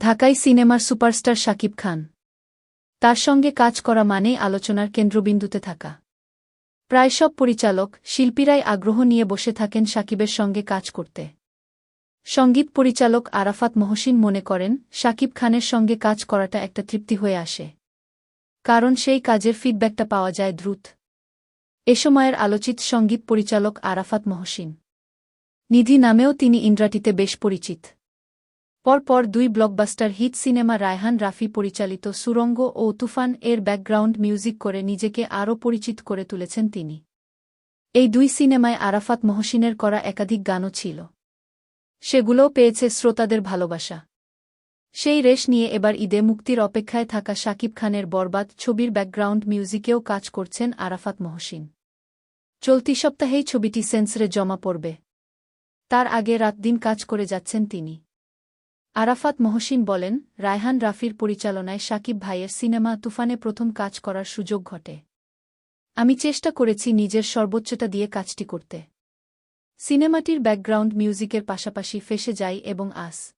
ঢাকাই সিনেমার সুপারস্টার শাকিব খান। তার সঙ্গে কাজ করা মানেই আলোচনার কেন্দ্রবিন্দুতে থাকা। প্রায় সব পরিচালক, শিল্পীরাই আগ্রহ নিয়ে বসে থাকেন সাকিবের সঙ্গে কাজ করতে। সংগীত পরিচালক আরাফাত মহসিন মনে করেন সাকিব খানের সঙ্গে কাজ করাটা একটা তৃপ্তি হয়ে আসে। কারণ সেই কাজের ফিডব্যাকটা পাওয়া যায় দ্রুত। এ সময়ের আলোচিত সংগীত পরিচালক আরাফাত মহসিন। নিধি নামেও তিনি ইন্দ্রাটিতে বেশ পরিচিত। পরপর দুই blockbuster hit cinema Raihan Rafi পরিচালিত সুরঙ্গ ও তুফান এর ব্যাকগ্রাউন্ড মিউজিক করে নিজেকে আরও পরিচিত করে তুলেছেন তিনি। এই দুই সিনেমায় আরাফাত মহসিনের করা একাধিক গানও ছিল। সেগুলোও পেয়েছে শ্রোতাদের ভালোবাসা। সেই রেশ নিয়ে এবার ঈদে মুক্তির অপেক্ষায় থাকা শাকিব খানের বরবাদ ছবির ব্যাকগ্রাউন্ড মিউজিকেও কাজ করছেন আরাফাত মহসিন। চলতি সপ্তাহেই ছবিটি সেন্সরে জমা পড়বে। তার আগে রাতদিন কাজ করে যাচ্ছেন তিনি। আরাফাত মহসিন বলেন, রায়হান রাফির পরিচালনায় সাকিব ভাইয়ের সিনেমা তুফানে প্রথম কাজ করার সুযোগ ঘটে। আমি চেষ্টা করেছি নিজের সর্বোচ্চটা দিয়ে কাজটি করতে। সিনেমাটির ব্যাকগ্রাউন্ড মিউজিকের পাশাপাশি ফেসে যাই এবং আস।